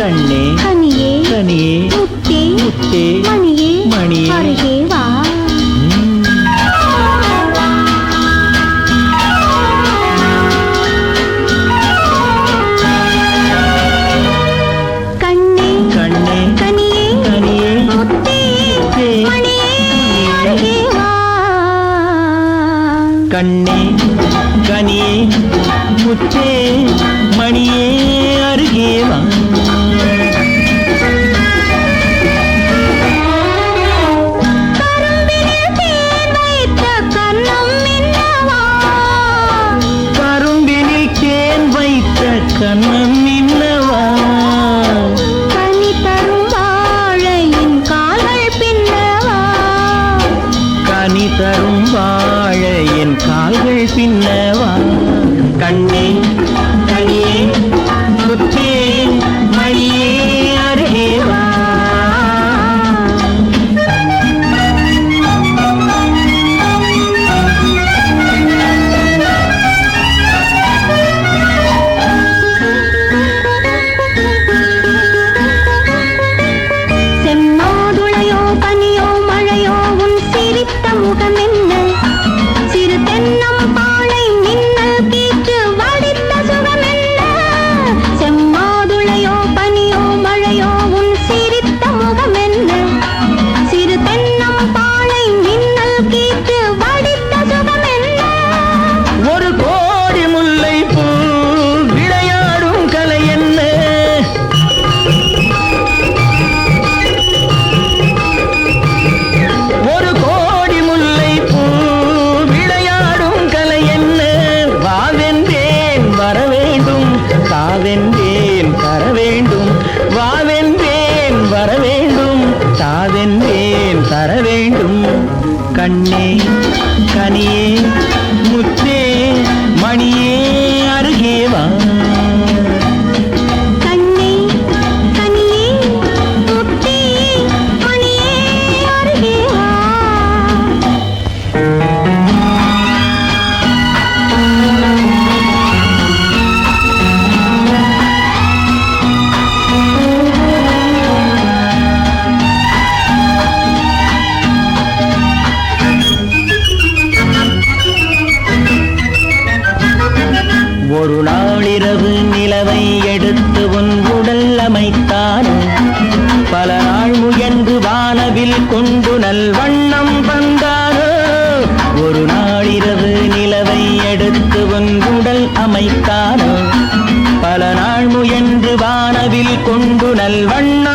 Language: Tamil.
கண்ணே கனியே கனியே முத்தே முத்தே மணியே மணியே. அருகே வா. கண்ணே கனியே முச்சே மணியே அருகே happiness. கண்ணே. கொண்டு நல்வண்ணம் வந்தாரோ? ஒரு நாளிரவு நிலவை எடுத்து உன் உடல் அமைத்தாரோ? பல நாள் முயன்று வானவில் கொண்டு நல்வண்ணம்